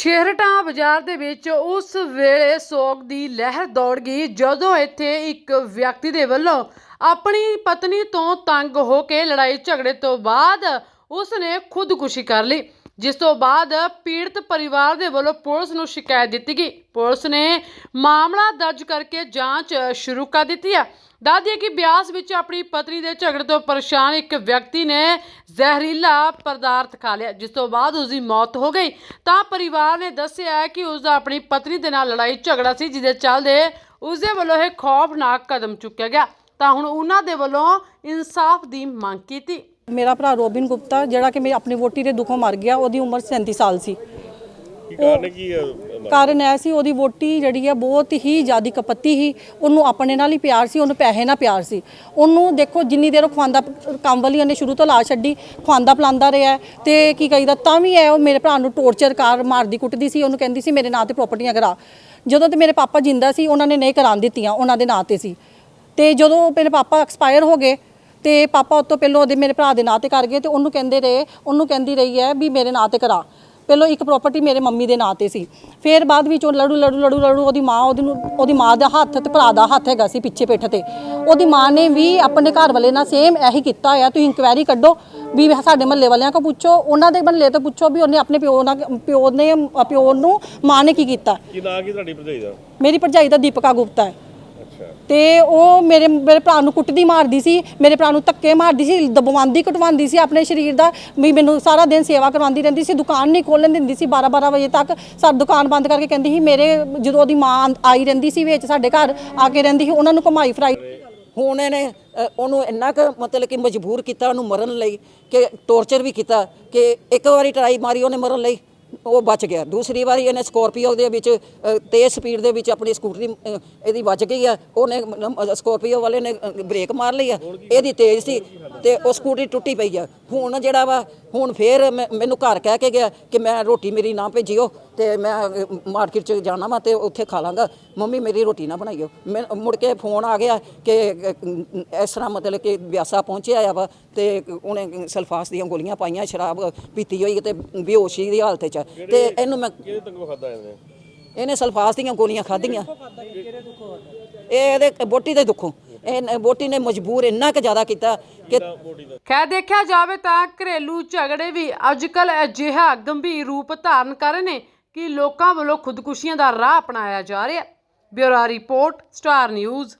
ਛੇਹਰਟਾ ਬਾਜ਼ਾਰ ਦੇ ਵਿੱਚ ਉਸ ਵੇਲੇ ਸੋਗ ਦੀ ਲਹਿਰ ਦੌੜ ਗਈ, ਜਦੋਂ ਇੱਥੇ ਇੱਕ ਵਿਅਕਤੀ ਦੇ ਵੱਲੋਂ ਆਪਣੀ ਪਤਨੀ ਤੋਂ ਤੰਗ ਹੋ ਕੇ ਲੜਾਈ ਝਗੜੇ ਤੋਂ ਬਾਅਦ ਉਸ ਨੇ ਖੁਦਕੁਸ਼ੀ ਕਰ ਲਈ। ਜਿਸ ਤੋਂ ਬਾਅਦ ਪੀੜਤ ਪਰਿਵਾਰ ਦੇ ਵੱਲੋਂ ਪੁਲਿਸ ਨੂੰ ਸ਼ਿਕਾਇਤ ਦਿੱਤੀ ਗਈ। ਪੁਲਿਸ ਨੇ ਮਾਮਲਾ ਦਰਜ ਕਰਕੇ ਜਾਂਚ ਸ਼ੁਰੂ ਕਰ ਦਿੱਤੀ ਹੈ। ਦੱਸਦੀ ਕਿ ਬਿਆਸ ਵਿੱਚ ਆਪਣੀ ਪਤਨੀ ਦੇ ਝਗੜੇ ਤੋਂ ਪਰੇਸ਼ਾਨ ਇੱਕ ਵਿਅਕਤੀ ਨੇ ਜ਼ਹਿਰੀਲਾ ਪਦਾਰਥ ਖਾ ਲਿਆ, ਜਿਸ ਤੋਂ ਬਾਅਦ ਉਸ ਦੀ ਮੌਤ ਹੋ ਗਈ। ਤਾਂ ਪਰਿਵਾਰ ਨੇ ਦੱਸਿਆ ਕਿ ਉਸ ਦਾ ਆਪਣੀ ਪਤਨੀ ਦੇ ਨਾਲ ਲੜਾਈ ਝਗੜਾ ਸੀ, ਜਿਹਦੇ ਚੱਲਦੇ ਉਸ ਦੇ ਵੱਲੋਂ ਇਹ ਖੌਫਨਾਕ ਕਦਮ ਚੁੱਕਿਆ ਗਿਆ। ਤਾਂ ਹੁਣ ਉਹਨਾਂ ਦੇ ਵੱਲੋਂ ਇਨਸਾਫ ਦੀ ਮੰਗ ਕੀਤੀ। ਮੇਰਾ ਭਰਾ ਰੋਬਿਨ ਗੁਪਤਾ ਜਿਹੜਾ ਕਿ ਮੇਰੀ ਆਪਣੀ ਵੋਟੀ ਦੇ ਦੁੱਖੋਂ ਮਰ ਗਿਆ ਉਹਦੀ ਉਮਰ 37 ਸਾਲ ਸੀ। ਕਾਰਨ ਕੀ? ਕਾਰਨ ਐ ਸੀ ਉਹਦੀ ਵੋਟੀ ਜਿਹੜੀ ਹੈ ਬਹੁਤ ਹੀ ਜ਼ਿਆਦੀ ਕਪੱਤੀ ਸੀ। ਉਹਨੂੰ ਆਪਣੇ ਨਾਲ ਹੀ ਪਿਆਰ ਸੀ ਉਹਨੂੰ ਪੈਸੇ ਨਾਲ ਪਿਆਰ ਸੀ। ਉਹਨੂੰ ਦੇਖੋ ਜਿੰਨੀ ਦੇਰ ਉਹ ਖਵਾਂਦਾ ਕੰਮ ਵਾਲੀ ਉਹਨੇ ਸ਼ੁਰੂ ਤੋਂ ਲਾ ਛੱਡੀ ਖਵਾਂਦਾ ਪਲਾਂਦਾ ਰਿਹਾ। ਤੇ ਕੀ ਕਹੀਦਾ ਤਾਂ ਵੀ ਐ ਉਹ ਮੇਰੇ ਭਰਾ ਨੂੰ ਟੋਰਚਰ ਕਰ ਮਾਰਦੀ ਕੁੱਟਦੀ ਸੀ ਉਹਨੂੰ ਕਹਿੰਦੀ ਸੀ ਮੇਰੇ ਨਾਂ ਤੇ ਪ੍ਰਾਪਰਟੀਆਂ ਕਰਾ। ਜਦੋਂ ਤੇ ਮੇਰੇ ਪਾਪਾ ਜਿੰਦਾ ਸੀ ਉਹਨਾਂ ਨੇ ਨਹੀਂ ਕਰਾਉਣ ਦਿੱਤੀਆਂ ਉਹਨਾਂ ਦੇ ਨਾਂ ਤੇ ਸੀ। ਤੇ ਜਦੋਂ ਮੇਰੇ ਪਾਪਾ ਐਕਸਪਾਇਰ ਹੋ ਗਏ ਤੇ ਪਾਪਾ ਉਸ ਤੋਂ ਪਹਿਲਾਂ ਉਹਦੇ ਮੇਰੇ ਭਰਾ ਦੇ ਨਾਂ ਤੇ ਕਰ ਗਏ ਤੇ ਉਹਨੂੰ ਕਹਿੰਦੇ ਰਹੇ ਉਹਨੂੰ ਕਹਿੰਦੀ ਰਹੀ ਹੈ ਵੀ ਮੇਰੇ ਨਾਂ ਤੇ ਕਰਾ। ਪਹਿਲਾਂ ਇੱਕ ਪ੍ਰਾਪਰਟੀ ਮੇਰੇ ਮੰਮੀ ਦੇ ਨਾਂ ਤੇ ਸੀ। ਫਿਰ ਬਾਅਦ ਵਿੱਚ ਉਹ ਲੜੂ ਲੜੂ ਲੜੂ ਲੜੂ ਉਹਦੀ ਮਾਂ ਉਹਦੀ ਨੂੰ ਉਹਦੀ ਮਾਂ ਦਾ ਹੱਥ ਤੇ ਭਰਾ ਦਾ ਹੱਥ ਹੈਗਾ ਸੀ ਪਿੱਛੇ ਪਿੱਠ ਤੇ। ਉਹਦੀ ਮਾਂ ਨੇ ਵੀ ਆਪਣੇ ਘਰ ਵਾਲੇ ਨਾਲ ਸੇਮ ਇਹੀ ਕੀਤਾ ਹੋਇਆ ਤੁਸੀਂ ਇਨਕੁਆਇਰੀ ਕੱਢੋ ਵੀ ਸਾਡੇ ਮਹੱਲੇ ਵਾਲਿਆਂ ਕੋ ਪੁੱਛੋ। ਉਹਨਾਂ ਦੇ ਮਹੱਲੇ ਤੋਂ ਪੁੱਛੋ ਵੀ ਉਹਨੇ ਆਪਣੇ ਪਿਓ ਨਾਲ ਪਿਓ ਨੇ ਪਿਓ ਨੂੰ ਮਾਂ ਨੇ ਕੀ ਕੀਤਾ। ਕੀ ਨਾਂ ਕੀ ਤੁਹਾਡੀ ਭਰਜਾਈ ਦਾ? ਮੇਰੀ ਭਰਜਾਈ ਦਾ ਦੀਪਕਾ ਗੁਪਤਾ ਹੈ। ਤੇ ਉਹ ਮੇਰੇ ਮੇਰੇ ਭਰਾ ਨੂੰ ਕੁੱਟਦੀ ਮਾਰਦੀ ਸੀ ਮੇਰੇ ਭਰਾ ਨੂੰ ਧੱਕੇ ਮਾਰਦੀ ਸੀ ਦਬਵਾਉਂਦੀ ਕਟਵਾਉਂਦੀ ਸੀ ਆਪਣੇ ਸਰੀਰ ਦਾ ਵੀ ਮੈਨੂੰ ਸਾਰਾ ਦਿਨ ਸੇਵਾ ਕਰਵਾਉਂਦੀ ਰਹਿੰਦੀ ਸੀ ਦੁਕਾਨ ਨਹੀਂ ਖੋਲਣ ਦਿੰਦੀ ਸੀ 12 12 ਵਜੇ ਤੱਕ ਸਾਡੀ ਦੁਕਾਨ ਬੰਦ ਕਰਕੇ ਕਹਿੰਦੀ ਸੀ ਮੇਰੇ ਜਦੋਂ ਉਹਦੀ ਮਾਂ ਆਈ ਰਹਿੰਦੀ ਸੀ ਵਿੱਚ ਸਾਡੇ ਘਰ ਆ ਕੇ ਰਹਿੰਦੀ ਸੀ ਉਹਨਾਂ ਨੂੰ ਕਮਾਈ ਫਰਾਈ। ਹੁਣ ਇਹਨੇ ਉਹਨੂੰ ਇੰਨਾ ਕੁ ਮਤਲਬ ਕਿ ਮਜਬੂਰ ਕੀਤਾ ਉਹਨੂੰ ਮਰਨ ਲਈ ਕਿ ਟੌਰਚਰ ਵੀ ਕੀਤਾ ਕਿ ਇੱਕ ਵਾਰੀ ਟਰਾਈ ਮਾਰੀ ਉਹਨੇ ਮਰਨ ਲਈ। ਉਹ ਬਚ ਗਿਆ। ਦੂਸਰੀ ਵਾਰੀ ਇਹਨੇ ਸਕੋਰਪੀਓ ਦੇ ਵਿੱਚ ਤੇਜ਼ ਸਪੀਡ ਦੇ ਵਿੱਚ ਆਪਣੀ ਸਕੂਟਰੀ ਇਹਦੀ ਵੱਜ ਗਈ ਆ। ਉਹਨੇ ਸਕੋਰਪੀਓ ਵਾਲੇ ਨੇ ਬ੍ਰੇਕ ਮਾਰ ਲਈ ਆ। ਇਹਦੀ ਤੇਜ਼ ਸੀ ਤੇ ਉਹ ਸਕੂਟਰੀ ਟੁੱਟੀ ਪਈ ਆ। ਹੁਣ ਜਿਹੜਾ ਵਾ ਹੁਣ ਫੇਰ ਮੈਂ- ਮੈਨੂੰ ਘਰ ਕਹਿ ਕੇ ਗਿਆ ਕਿ ਮੈਂ ਰੋਟੀ ਮੇਰੀ ਨਾ ਭੇਜਿਓ ਤੇ ਮੈਂ ਮਾਰਕੀਟ ਚ ਜਾਣਾ ਵਾ ਤੇ ਉੱਥੇ ਖਾ ਲਾਂਗਾ। ਮੰਮੀ ਮੇਰੀ ਰੋਟੀ ਨਾ ਬਣਾਈਓ। ਮੈਂ ਮੁੜ ਕੇ ਫੋਨ ਆ ਗਿਆ ਕਿ ਇਸ ਤਰ੍ਹਾਂ ਮਤਲਬ ਕਿ ਵਿਆਸਾ ਪਹੁੰਚਿਆ ਆ ਵਾ ਤੇ ਉਹਨੇ ਸਲਫਾਸ ਦੀਆਂ ਗੋਲੀਆਂ ਪਾਈਆਂ ਸ਼ਰਾਬ ਪੀਤੀ ਹੋਈ ਤੇ ਬੇਹੋਸ਼ੀ ਦੀ ਹਾਲਤ ਚ। ਤੇ ਇਹਨੂੰ ਮੈਂ ਕਿਹਦੇ ਤੰਗੋ ਖਾਦਾ ਇਹਨੇ? ਇਹਨੇ ਸਲਫਾਸ ਦੀਆਂ ਗੋਲੀਆਂ ਖਾਧੀਆਂ। ਇਹ ਇਹਦੇ ਬੋਟੀ ਦੇ ਦੁੱਖੋਂ। ਇਹ ਵੋਟੀ ਨੇ ਮਜਬੂਰ ਇੰਨਾ ਕੁ ਜ਼ਿਆਦਾ ਕੀਤਾ ਕਿ ਖੈਰ, ਦੇਖਿਆ ਜਾਵੇ ਤਾਂ ਘਰੇਲੂ ਝਗੜੇ ਵੀ ਅੱਜਕੱਲ ਅਜਿਹਾ ਗੰਭੀਰ ਰੂਪ ਧਾਰਨ ਕਰ ਰਹੇ ਨੇ ਕਿ ਲੋਕਾਂ ਵੱਲੋਂ ਖੁਦਕੁਸ਼ੀਆਂ ਦਾ ਰਾਹ ਅਪਣਾਇਆ ਜਾ ਰਿਹਾ ਹੈ। Bureau report, Star News.